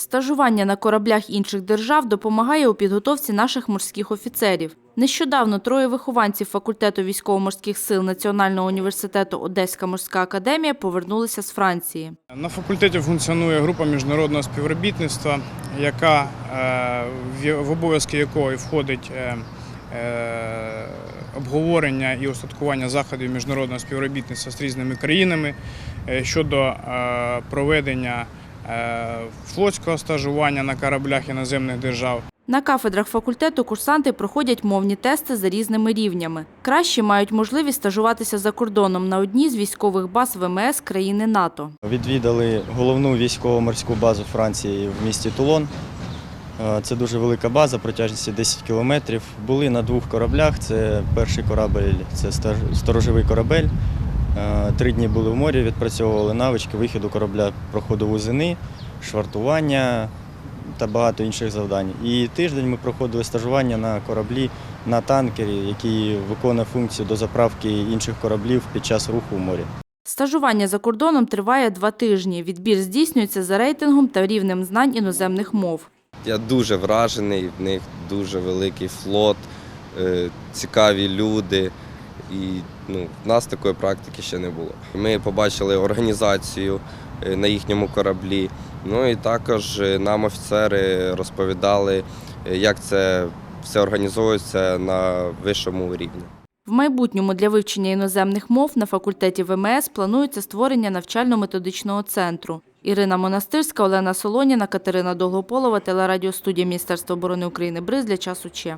Стажування на кораблях інших держав допомагає у підготовці наших морських офіцерів. Нещодавно троє вихованців факультету військово-морських сил Національного університету Одеська морська академія повернулися з Франції. На факультеті функціонує група міжнародного співробітництва, яка е, в- обов'язки якої входить е, е, обговорення і устаткування заходів міжнародного співробітництва з різними країнами щодо проведення флотського стажування на кораблях іноземних держав. На кафедрах факультету курсанти проходять мовні тести за різними рівнями. Кращі мають можливість стажуватися за кордоном на одній з військових баз ВМС країни НАТО. Відвідали головну військово-морську базу Франції в місті Тулон. Е, Це дуже велика база, протяжністю 10 кілометрів. Були на двох кораблях. Це перший корабель, це сторожовий корабель. Е, Три дні були в морі, відпрацьовували навички вихіду корабля проходу вузини, швартування та багато інших завдань. І тиждень ми проходили стажування на кораблі на танкері, який виконує функцію дозаправки інших кораблів під час руху в морі. Стажування за кордоном триває два тижні. Відбір здійснюється за рейтингом та рівнем знань іноземних мов. Я дуже вражений, в них дуже великий флот, е, цікаві люди. І ну, в нас такої практики ще не було. Ми побачили організацію е, на їхньому кораблі. Ну і також е, нам офіцери розповідали, е, як це все організовується на вищому рівні. В майбутньому для вивчення іноземних мов на факультеті ВМС планується створення навчально-методичного центру. Ірина Монастирська, Олена Солоніна, Катерина Долгополова, телерадіостудія Міністерства оборони України Бриз для часу Че.